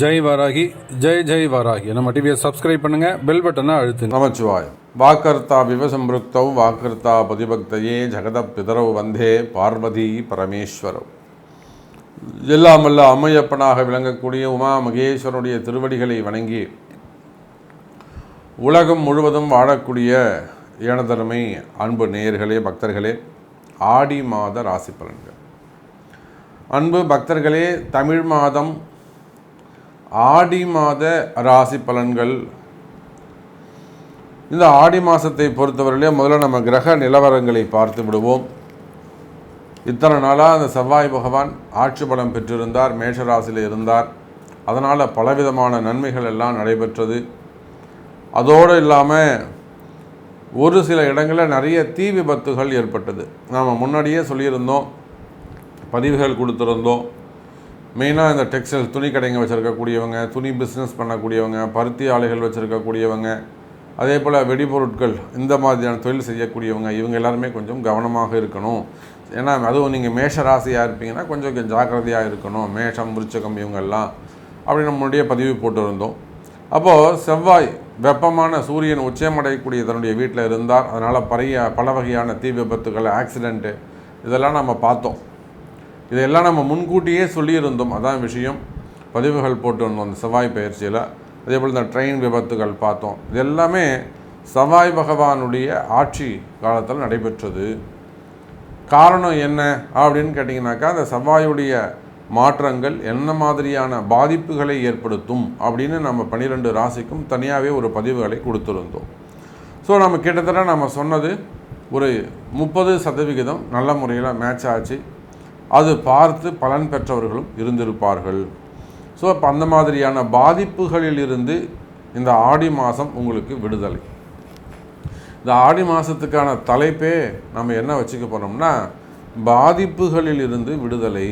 ஜெய் வாராகி ஜெய் ஜெய் வாராகி. நம்ம டிவியை சப்ஸ்கிரைப் பண்ணுங்க பெல் பட்டனை அழுத்து நமச்சிவாய் வாக்கர்த்தா விவசம்பிருக்தௌ வாக்கர்த்தா பதிபக்தையே ஜெகத பிதரவு வந்தே பார்வதி பரமேஸ்வரவ் எல்லாம் வல்ல அம்மையப்பனாக விளங்கக்கூடிய உமா மகேஸ்வரனுடைய திருவடிகளை வணங்கி உலகம் முழுவதும் வாழக்கூடிய எனதருமை அன்பு நேயர்களே பக்தர்களே ஆடி மாத ராசி பலன்கள். அன்பு பக்தர்களே தமிழ் மாதம் ஆடி மாத ராசி பலன்கள். இந்த ஆடி மாதத்தை பொறுத்தவரையிலே முதல்ல நம்ம கிரக நிலவரங்களை பார்த்து விடுவோம். இத்தனை நாளாக அந்த செவ்வாய் பகவான் ஆட்சி பலம் பெற்றிருந்தார் மேஷராசியில் இருந்தார். அதனால் பலவிதமான நன்மைகள் எல்லாம் நடைபெற்றது. அதோடு இல்லாமல் ஒரு சில இடங்களில் நிறைய தீ விபத்துகள் ஏற்பட்டது. நாம் முன்னாடியே சொல்லியிருந்தோம் பதிவுகள் கொடுத்துருந்தோம். மெயினாக இந்த டெக்ஸ்டைல் துணி கடைங்க வச்சுருக்கக்கூடியவங்க துணி பிஸ்னஸ் பண்ணக்கூடியவங்க பருத்தி ஆலைகள் வச்சுருக்கக்கூடியவங்க அதே போல் வெடிபொருட்கள் இந்த மாதிரியான தொழில் செய்யக்கூடியவங்க இவங்க எல்லாருமே கொஞ்சம் கவனமாக இருக்கணும். ஏன்னா அதுவும் நீங்கள் மேஷ ராசியாக இருப்பீங்கன்னா கொஞ்சம் கொஞ்சம் ஜாக்கிரதையாக இருக்கணும். மேஷம் விருச்சகம் இவங்கெல்லாம் அப்படி நம்மளுடைய பதிவு போட்டிருந்தோம். அப்போது செவ்வாய் வெப்பமான சூரியன் உச்சமடையக்கூடிய தன்னுடைய வீட்டில் இருந்தார். அதனால் பறைய பல வகையான தீ விபத்துகள் ஆக்சிடெண்ட்டு இதெல்லாம் நம்ம பார்த்தோம். இதையெல்லாம் நம்ம முன்கூட்டியே சொல்லியிருந்தோம். அதான் விஷயம். பதிவுகள் போட்டு வந்தோம் அந்த செவ்வாய் பயிற்சியில். அதே போல் இந்த ட்ரெயின் விபத்துகள் பார்த்தோம். இது எல்லாமே செவ்வாய் பகவானுடைய ஆட்சி காலத்தில் நடைபெற்றது. காரணம் என்ன அப்படின்னு கேட்டிங்கனாக்கா அந்த செவ்வாயுடைய மாற்றங்கள் என்ன மாதிரியான பாதிப்புகளை ஏற்படுத்தும் அப்படின்னு நம்ம பன்னிரெண்டு ராசிக்கும் தனியாகவே ஒரு பதிவுகளை கொடுத்துருந்தோம். ஸோ நம்ம கிட்டத்தட்ட நம்ம சொன்னது ஒரு முப்பது சதவிகிதம் நல்ல முறையில் மேட்ச் ஆச்சு. அது பார்த்து பலன் பெற்றவர்களும் இருந்திருப்பார்கள். ஸோ அப்போ அந்த மாதிரியான பாதிப்புகளில் இருந்து இந்த ஆடி மாதம் உங்களுக்கு விடுதலை. இந்த ஆடி மாதத்துக்கான தலைப்பே நம்ம என்ன வச்சுக்க போகிறோம்னா பாதிப்புகளில் இருந்து விடுதலை.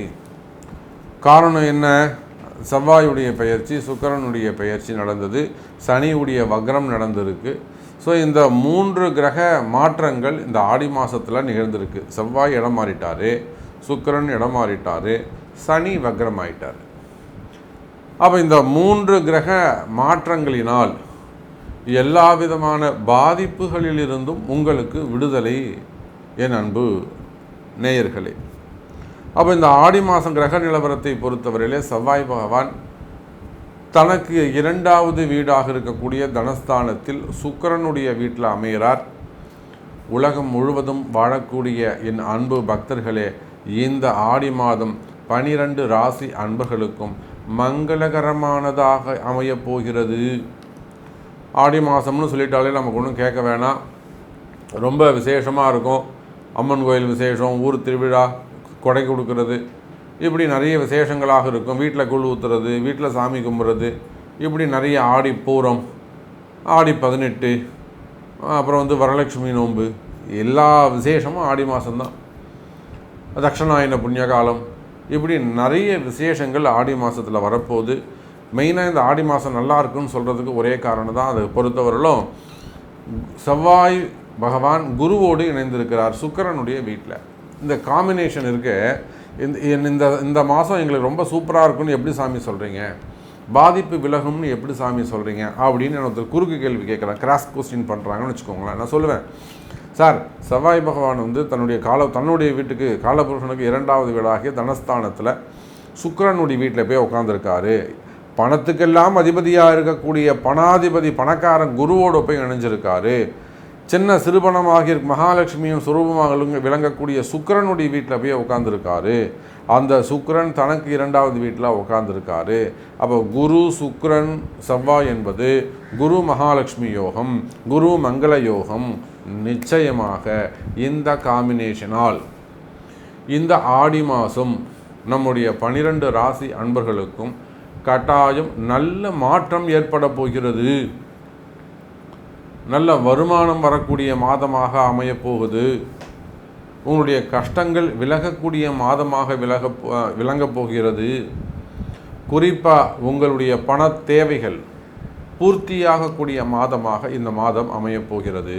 காரணம் என்ன? செவ்வாயுடைய பெயர்ச்சி சுக்கரனுடைய பெயர்ச்சி நடந்தது சனியுடைய வக்ரம் நடந்திருக்கு. ஸோ இந்த மூன்று கிரக மாற்றங்கள் இந்த ஆடி மாதத்தில் நிகழ்ந்திருக்கு. செவ்வாய் இடம் மாறிட்டாரு. சுக்கிரன் இடம் மாறிட்டார் சனி வக்ரம் ஆயிட்டார் அப்போ இந்த மூன்று கிரக மாற்றங்களினால் எல்லா விதமான பாதிப்புகளிலிருந்தும் உங்களுக்கு விடுதலை என் அன்பு நேயர்களே. அப்போ இந்த ஆடி மாதம் கிரக நிலவரத்தை பொறுத்தவரையிலே செவ்வாய் பகவான் தனக்கு இரண்டாவது வீடாக இருக்கக்கூடிய தனஸ்தானத்தில் சுக்கரனுடைய வீட்டில் அமைகிறார் உலகம் முழுவதும் வாழக்கூடிய என் அன்பு பக்தர்களே இந்த ஆடி மாதம் பனிரெண்டு ராசி அன்பர்களுக்கும் மங்களகரமானதாக அமையப் போகிறது. ஆடி மாதம்னு சொல்லிட்டாலே நமக்கு ஒன்றும் கேட்க வேணாம். ரொம்ப விசேஷமாக இருக்கும். அம்மன் கோயில் விசேஷம் ஊர் திருவிழா கொடை கொடுக்கறது. இப்படி நிறைய விசேஷங்களாக இருக்கும். வீட்டில் குழு ஊற்றுறது வீட்டில் சாமி கும்புறது. இப்படி நிறைய ஆடி பூரம் ஆடி பதினெட்டு அப்புறம் வந்து வரலட்சுமி நோன்பு. எல்லா விசேஷமும் ஆடி மாதம்தான் தட்சணாயன புண்ணியகாலம். இப்படி நிறைய விசேஷங்கள் ஆடி மாதத்தில் வரப்போகுது. மெயினாக இந்த ஆடி மாதம் நல்லா இருக்குன்னு சொல்கிறதுக்கு ஒரே காரணம் தான் அதை. பொறுத்தவரையிலும் செவ்வாய் பகவான் குருவோடு இணைந்திருக்கிறார் சுக்கரனுடைய வீட்டில் இந்த காம்பினேஷன் இருக்கு. இந்த இந்த இந்த மாதம் எங்களுக்கு ரொம்ப சூப்பராக இருக்குன்னு எப்படி சாமி சொல்கிறீங்க பாதிப்பு விலகும்னு எப்படி சாமி சொல்கிறீங்க அப்படின்னு ஒருத்தர் குறுக்கு கேள்வி கேட்குறேன். கிராஸ் கொஸ்டின் பண்ணுறாங்கன்னு வச்சுக்கோங்களேன். நான் சொல்லுவேன். சார் செவ்வாய் பகவான் வந்து தன்னுடைய கால தன்னுடைய வீட்டுக்கு காலபுருஷனுக்கு இரண்டாவது வீடாகிய தனஸ்தானத்தில் சுக்கரனுடைய வீட்டில் போய் உட்காந்துருக்காரு பணத்துக்கெல்லாம் அதிபதியாக இருக்கக்கூடிய பணாதிபதி பணக்காரன் குருவோடு போய் இணைஞ்சிருக்காரு. சின்ன சிறுபணமாகிய மகாலட்சுமியும் சுரூபமாக விளங்கக்கூடிய சுக்கரனுடைய வீட்டில் போய் உட்காந்துருக்காரு அந்த சுக்கரன் தனக்கு இரண்டாவது வீட்டில் உட்காந்துருக்காரு அப்போ குரு சுக்கரன் செவ்வாய் என்பது குரு மகாலட்சுமி யோகம் குரு மங்கள யோகம் நிச்சயமாக இந்த காம்பினேஷனால் இந்த ஆடி மாதம் நம்முடைய பனிரெண்டு ராசி அன்பர்களுக்கும் கட்டாயம் நல்ல மாற்றம் ஏற்பட போகிறது. நல்ல வருமானம் வரக்கூடிய மாதமாக அமையப்போகுது உங்களுடைய கஷ்டங்கள் விலகக்கூடிய மாதமாக விலக விளங்கப் போகிறது. குறிப்பாக உங்களுடைய பண தேவைகள் பூர்த்தியாகக்கூடிய மாதமாக இந்த மாதம் அமையப் போகிறது.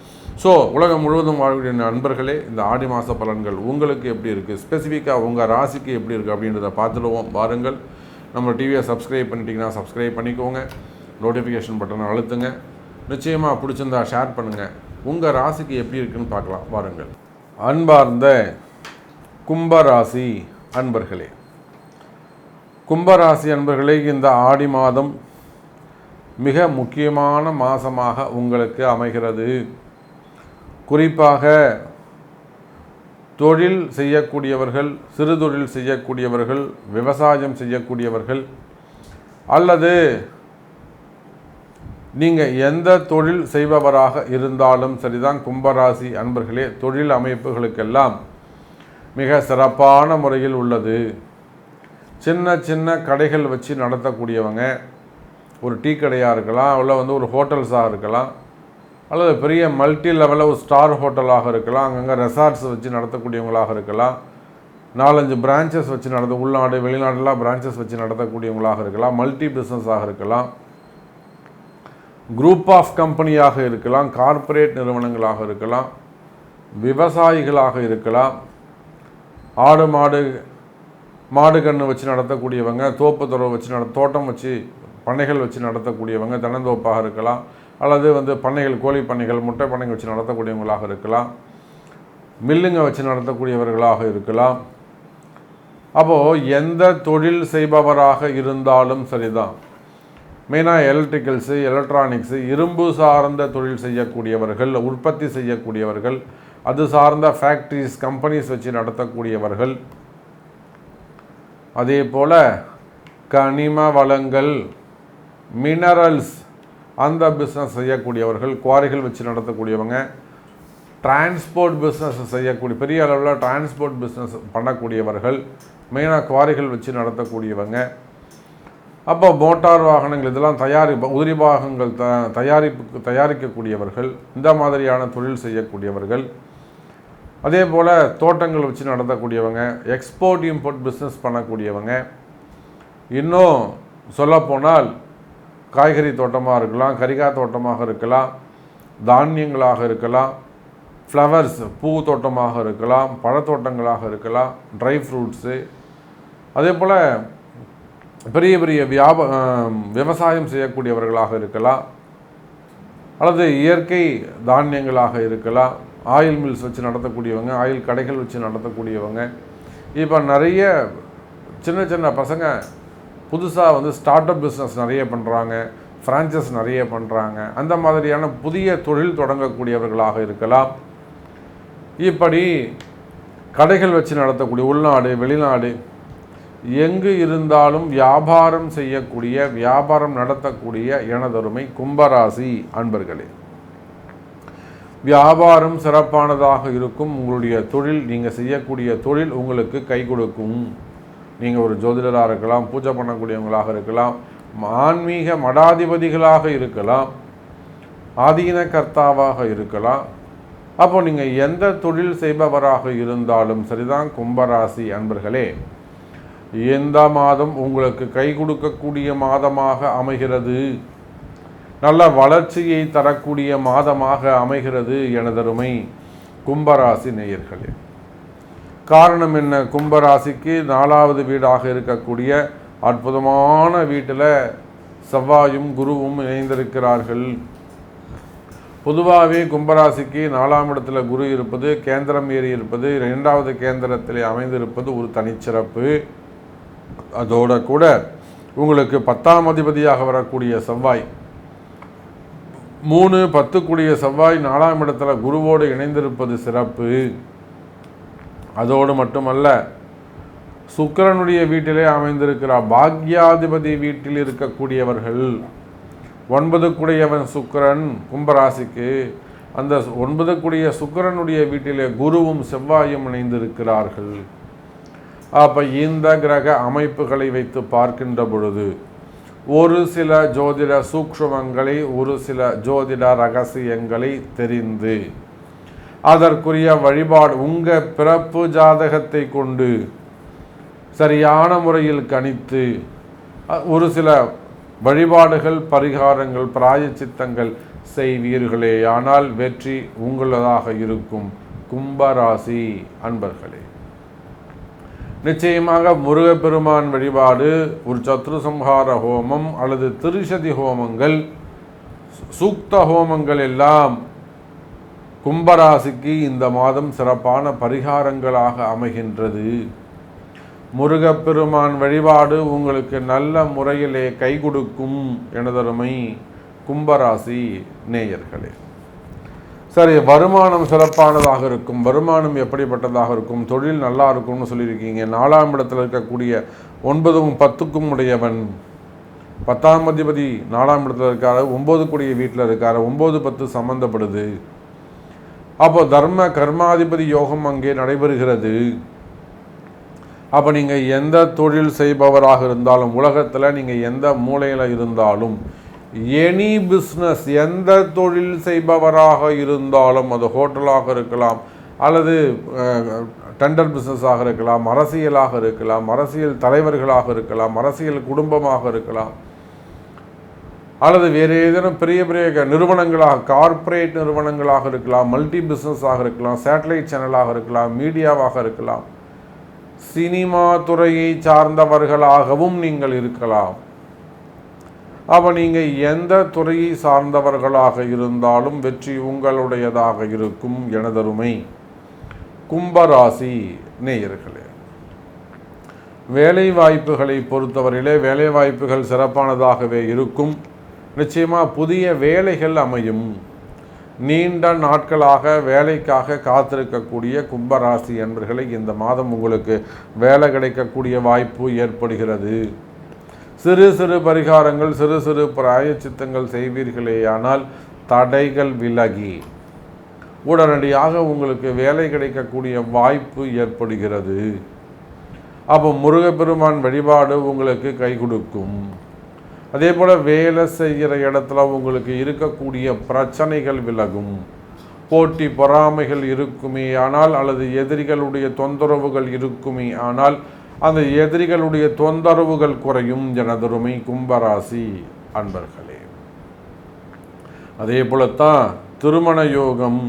ஸோ உலகம் முழுவதும் வாழக்கூடிய நண்பர்களே இந்த ஆடி மாத பலன்கள் உங்களுக்கு எப்படி இருக்குது ஸ்பெசிஃபிக்காக உங்கள் ராசிக்கு எப்படி இருக்குது அப்படின்றத பார்த்துடுவோம். வாருங்கள். நம்ம டிவியை சப்ஸ்கிரைப் பண்ணிட்டீங்கன்னா சப்ஸ்கிரைப் பண்ணிக்கோங்க. நோட்டிஃபிகேஷன் பட்டனை அழுத்துங்க. நிச்சயமாக பிடிச்சிருந்தா ஷேர் பண்ணுங்கள் உங்கள் ராசிக்கு எப்படி இருக்குன்னு பார்க்கலாம். வாருங்கள். அன்பார்ந்த கும்பராசி அன்பர்களே. கும்பராசி அன்பர்களே இந்த ஆடி மாதம் மிக முக்கியமான மாதமாக உங்களுக்கு அமைகிறது. குறிப்பாக தொழில் செய்யக்கூடியவர்கள் சிறு தொழில் செய்யக்கூடியவர்கள் விவசாயம் செய்யக்கூடியவர்கள் அல்லது நீங்கள் எந்த தொழில் செய்பவராக இருந்தாலும் சரிதான் கும்பராசி அன்பர்களே தொழில் அமைப்புகளுக்கெல்லாம் மிக சிறப்பான முறையில் உள்ளது. சின்ன சின்ன கடைகள் வச்சு நடத்தக்கூடியவங்க ஒரு டீ கடையாக இருக்கலாம் இல்லை வந்து ஒரு ஹோட்டல்ஸாக இருக்கலாம் அல்லது பெரிய மல்டி லெவலில் ஒரு ஸ்டார் ஹோட்டலாக இருக்கலாம் அங்கங்கே ரெசார்ட்ஸ் வச்சு நடத்தக்கூடியவங்களாக இருக்கலாம் நாலஞ்சு பிரான்ச்சஸ் வச்சு நடத்த உள்நாடு வெளிநாடுலாம் பிரான்ச்சஸ் வச்சு நடத்தக்கூடியவங்களாக இருக்கலாம் மல்டி பிஸ்னஸாக இருக்கலாம் குரூப் ஆஃப் கம்பெனியாக இருக்கலாம் கார்ப்பரேட் நிறுவனங்களாக இருக்கலாம் விவசாயிகளாக இருக்கலாம் ஆடு மாடு மாடு கன்று வச்சு நடத்தக்கூடியவங்க தோப்பு துறவு வச்சு நட தோட்டம் வச்சு பண்ணைகள் வச்சு நடத்தக்கூடியவங்க தென்னந்தோப்பாக இருக்கலாம் அல்லது வந்து பண்ணைகள் கோழி பண்ணைகள் முட்டை பண்ணைகள் வச்சு நடத்தக்கூடியவங்களாக இருக்கலாம். மில்லுங்க வச்சு நடத்தக்கூடியவர்களாக இருக்கலாம். அப்போது எந்த தொழில் செய்பவராக இருந்தாலும் சரிதான். மெயினாக எலக்ட்ரிக்கல்ஸு எலக்ட்ரானிக்ஸு இரும்பு சார்ந்த தொழில் செய்யக்கூடியவர்கள் உற்பத்தி செய்யக்கூடியவர்கள் அது சார்ந்த ஃபேக்ட்ரிஸ் கம்பெனிஸ் வச்சு நடத்தக்கூடியவர்கள். அதே போல் கனிம வளங்கள் மினரல்ஸ் அந்த பிஸ்னஸ் செய்யக்கூடியவர்கள் குவாரிகள் வச்சு நடத்தக்கூடியவங்க டிரான்ஸ்போர்ட் பிஸ்னஸ் செய்யக்கூடிய பெரிய அளவில் டிரான்ஸ்போர்ட் பிஸ்னஸ் பண்ணக்கூடியவர்கள் மெயினாக குவாரிகள் வச்சு நடத்தக்கூடியவங்க. அப்போ மோட்டார் வாகனங்கள் இதெல்லாம் தயாரி உதிரி பாகங்கள் த தயாரிப்பு தயாரிக்கக்கூடியவர்கள் இந்த மாதிரியான தொழில் செய்யக்கூடியவர்கள். அதே போல் தோட்டங்கள் வச்சு நடத்தக்கூடியவங்க எக்ஸ்போர்ட் இம்போர்ட் பிஸ்னஸ் பண்ணக்கூடியவங்க. இன்னும் சொல்லப்போனால் காய்கறி தோட்டமாக இருக்கலாம் கரிகாய் தோட்டமாக இருக்கலாம் தானியங்களாக இருக்கலாம் ஃப்ளவர்ஸ் பூ தோட்டமாக இருக்கலாம் பழத்தோட்டங்களாக இருக்கலாம் ட்ரை ஃப்ரூட்ஸு அதே போல் பெரிய பெரிய வியாப விவசாயம் செய்யக்கூடியவர்களாக இருக்கலாம் அல்லது இயற்கை தானியங்களாக இருக்கலாம் ஆயில் மில்ஸ் வச்சு நடத்தக்கூடியவங்க ஆயில் கடைகள் வச்சு நடத்தக்கூடியவங்க. இப்போ நிறைய சின்ன சின்ன பசங்க புதுசாக வந்து ஸ்டார்ட் அப் பிஸ்னஸ் நிறைய பண்ணுறாங்க ஃப்ரான்ச்சஸ் நிறைய பண்ணுறாங்க அந்த மாதிரியான புதிய தொழில் தொடங்கக்கூடியவர்களாக இருக்கலாம். இப்படி கடைகள் வச்சு நடத்தக்கூடிய உள்நாடு வெளிநாடு எங்கு இருந்தாலும் வியாபாரம் செய்யக்கூடிய வியாபாரம் நடத்தக்கூடிய எனதொருமை கும்பராசி அன்பர்களே. வியாபாரம் சிறப்பானதாக இருக்கும். உங்களுடைய தொழில் நீங்கள் செய்யக்கூடிய தொழில் உங்களுக்கு கை கொடுக்கும். நீங்கள் ஒரு ஜோதிடராக இருக்கலாம் பூஜை பண்ணக்கூடியவங்களாக இருக்கலாம் ஆன்மீக மடாதிபதிகளாக இருக்கலாம் ஆதீன கர்த்தாவாக இருக்கலாம். அப்போ நீங்கள் எந்த தொழில் செய்பவராக இருந்தாலும் சரிதான் கும்பராசி அன்பர்களே. எந்த மாதம் உங்களுக்கு கை கொடுக்கக்கூடிய மாதமாக அமைகிறது. நல்ல வளர்ச்சியை தரக்கூடிய மாதமாக அமைகிறது எனதருமை கும்பராசி நேயர்களே. காரணம் என்ன? கும்பராசிக்கு நாலாவது வீடாக இருக்கக்கூடிய அற்புதமான வீட்டில் செவ்வாயும் குருவும் இணைந்திருக்கிறார்கள். பொதுவாகவே கும்பராசிக்கு நாலாம் இடத்துல குரு இருப்பது கேந்திரம் ஏறி இருப்பது இரண்டாவது கேந்திரத்தில் அமைந்திருப்பது ஒரு தனிச்சிறப்பு. அதோட கூட உங்களுக்கு பத்தாம் அதிபதியாக வரக்கூடிய செவ்வாய் மூணு பத்து கூடிய செவ்வாய் நாலாம் இடத்துல குருவோடு இணைந்திருப்பது சிறப்பு. அதோடு மட்டுமல்ல சுக்கிரனுடைய வீட்டிலே அமைந்திருக்கிறார் பாக்யாதிபதி வீட்டில் இருக்கக்கூடியவர்கள் ஒன்பது கூடியவன் சுக்கிரன் கும்பராசிக்கு அந்த ஒன்பது கூடிய சுக்கிரனுடைய வீட்டிலே குருவும் செவ்வாயும் இணைந்திருக்கிறார்கள். அப்போ இந்த கிரக அமைப்புகளை வைத்து பார்க்கின்ற பொழுது ஒரு சில ஜோதிட சூக்ஷ்மங்களை ஒரு சில ஜோதிட ரகசியங்களை தெரிந்து அதற்குரிய வழிபாடு உங்க பிறப்பு ஜாதகத்தை கொண்டு சரியான முறையில் கணித்து ஒரு சில வழிபாடுகள் பரிகாரங்கள் பிராயச்சித்தங்கள் செய்வீர்களே. ஆனால் வெற்றி உங்களதாக இருக்கும். கும்பராசி அன்பர்களே. நிச்சயமாக முருகப்பெருமான் வழிபாடு ஒரு சத்ரு சம்ஹார ஹோமம் அல்லது திருஷதி ஹோமங்கள் சூக்த ஹோமங்கள் எல்லாம் கும்பராசிக்கு இந்த மாதம் சிறப்பான பரிகாரங்களாக அமைகின்றது. முருகப்பெருமான் வழிபாடு உங்களுக்கு நல்ல முறையிலே கை கொடுக்கும் எனதருமை கும்பராசி நேயர்களே. சரி வருமானம் சிறப்பானதாக இருக்கும் வருமானம் எப்படிப்பட்டதாக இருக்கும் தொழில் நல்லா இருக்கும்னு சொல்லியிருக்கீங்க. நாலாம் இடத்தில் இருக்கக்கூடிய ஒன்பதும் பத்துக்கும் உடையவன். பத்தாம் அதிபதி நாலாம் இடத்துல இருக்கார் ஒம்பது கூடிய வீட்டில் இருக்கார் ஒம்பது பத்து சம்மந்தப்படுது அப்போ தர்ம கர்மாதிபதி யோகம் அங்கே நடைபெறுகிறது. அப்போ நீங்கள் எந்த தொழில் செய்பவராக இருந்தாலும் உலகத்தில் நீங்கள் எந்த மூலையில் இருந்தாலும் எனி பிஸ்னஸ் எந்த தொழில் செய்பவராக இருந்தாலும் அது ஹோட்டலாக இருக்கலாம் அல்லது டெண்டர் பிஸ்னஸாக இருக்கலாம் அரசியலாக இருக்கலாம் அரசியல் தலைவர்களாக இருக்கலாம் அரசியல் குடும்பமாக இருக்கலாம் அல்லது வேறு ஏதேனும் பெரிய பெரிய நிறுவனங்களாக கார்ப்பரேட் நிறுவனங்களாக இருக்கலாம் மல்டி பிஸ்னஸாக இருக்கலாம் சேட்டலைட் சேனலாக இருக்கலாம் மீடியாவாக இருக்கலாம். சினிமா துறையை சார்ந்தவர்களாகவும் நீங்கள் இருக்கலாம். அப்போ நீங்கள் எந்த துறையை சார்ந்தவர்களாக இருந்தாலும் வெற்றி உங்களுடையதாக இருக்கும் எனதருமை கும்பராசி நேயர்களே. வேலை வாய்ப்புகளை பொறுத்தவரையிலே வேலை வாய்ப்புகள் சிறப்பானதாகவே இருக்கும். நிச்சயமாக புதிய வேலைகள் அமையும். நீண்ட நாட்களாக வேலைக்காக காத்திருக்கக்கூடிய கும்பராசி என்பர்களை இந்த மாதம் உங்களுக்கு வேலை கிடைக்கக்கூடிய வாய்ப்பு ஏற்படுகிறது. சிறு சிறு பரிகாரங்கள் சிறு சிறு பிராயச்சித்தங்கள் செய்வீர்களேயானால் தடைகள் விலகி உடனடியாக உங்களுக்கு வேலை கிடைக்கக்கூடிய வாய்ப்பு ஏற்படுகிறது. அப்போ முருகப்பெருமான் வழிபாடு உங்களுக்கு கை கொடுக்கும். அதே போல் வேலை செய்கிற இடத்துல உங்களுக்கு இருக்கக்கூடிய பிரச்சனைகள் விலகும். போட்டி பொறாமைகள் இருக்குமே ஆனால் அல்லது எதிரிகளுடைய தொந்தரவுகள் இருக்குமே ஆனால் அந்த எதிரிகளுடைய தொந்தரவுகள் குறையும் எனதொருமை கும்பராசி அன்பர்களே. அதே போலத்தான் திருமண யோகம்.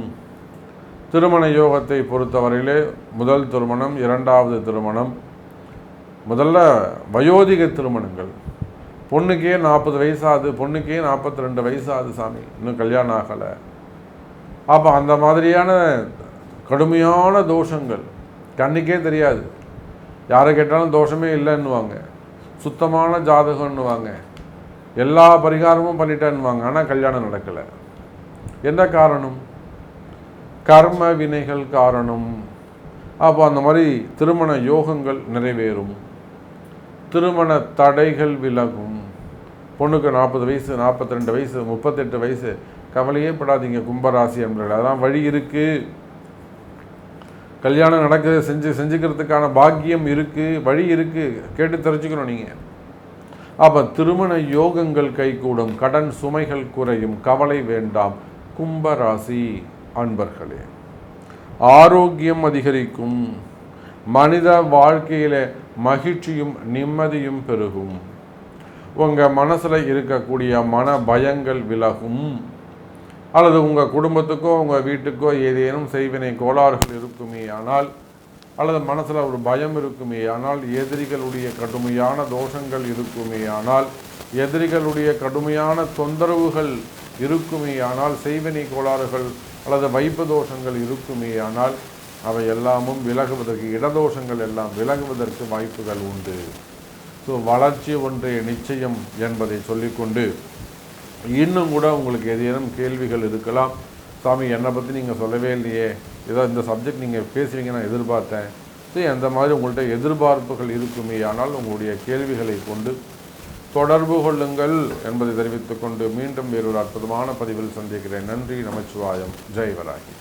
திருமண யோகத்தை பொறுத்தவரையிலே முதல் திருமணம் இரண்டாவது திருமணம் முதல்ல வயோதிக திருமணங்கள். பொண்ணுக்கே நாற்பது வயசாகுது பொண்ணுக்கே நாற்பத்தி ரெண்டு வயசாகுது சாமி. இன்னும் கல்யாணம் ஆகலை. அப்போ அந்த மாதிரியான கடுமையான தோஷங்கள் கண்ணுக்கே தெரியாது. யாரை கேட்டாலும் தோஷமே இல்லைன்னுவாங்க. சுத்தமான ஜாதகம்னுவாங்க எல்லா பரிகாரமும் பண்ணிட்டேன்னுவாங்க. ஆனால் கல்யாணம் நடக்கலை. என்ன காரணம்? கர்ம வினைகள் காரணம். அப்போ அந்த மாதிரி திருமண யோகங்கள் நிறைவேறும். திருமண தடைகள் விலகும். பொண்ணுக்கு நாற்பது வயசு நாற்பத்தி ரெண்டு வயசு முப்பத்தெட்டு வயசு கவலையே படாதீங்க கும்பராசி என்பர்கள் அதான் வழி இருக்குது கல்யாணம் நடக்குது செஞ்சு செஞ்சுக்கிறதுக்கான பாக்கியம் இருக்குது வழி இருக்குது கேட்டு தெரிஞ்சுக்கணும் நீங்கள் அப்போ திருமண யோகங்கள் கைகூடும் கடன் சுமைகள் குறையும் கவலை வேண்டாம் கும்பராசி அன்பர்களே. ஆரோக்கியம் அதிகரிக்கும் மனித வாழ்க்கையில மகிழ்ச்சியும் நிம்மதியும் பெருகும். உங்கள் மனசில் இருக்கக்கூடிய மன பயங்கள் விலகும். அல்லது உங்கள் குடும்பத்துக்கோ உங்கள் வீட்டுக்கோ ஏதேனும் செய்வினை கோளாறுகள் இருக்குமே ஆனால் அல்லது மனசில் ஒரு பயம் இருக்குமே ஆனால் எதிரிகளுடைய கடுமையான தோஷங்கள் இருக்குமே ஆனால் எதிரிகளுடைய கடுமையான தொந்தரவுகள் இருக்குமே ஆனால் செய்வினை கோளாறுகள் அல்லது வைப்பு தோஷங்கள் இருக்குமே ஆனால் அவை எல்லாமும் விலகுவதற்கு இடதோஷங்கள் எல்லாம் விலகுவதற்கு வாய்ப்புகள் உண்டு. ஸோ வளர்ச்சி ஒன்றே நிச்சயம் என்பதை சொல்லிக்கொண்டு இன்னும் கூட உங்களுக்கு ஏதேனும் கேள்விகள் இருக்கலாம். சாமி என்னை பற்றி நீங்கள் சொல்லவே இல்லையே. ஏதோ இந்த சப்ஜெக்ட் நீங்கள் பேசுவீங்க நான் எதிர்பார்த்தேன். ஸோ அந்த மாதிரி உங்கள்கிட்ட எதிர்பார்ப்புகள் இருக்குமே. ஆனால் உங்களுடைய கேள்விகளை கொண்டு தொடர்பு கொள்ளுங்கள் என்பதை தெரிவித்துக்கொண்டு மீண்டும் வேறொரு அற்புதமான பதிவில் சந்திக்கிறேன். நன்றி நமச்சிவாயம். ஜெய்வராகி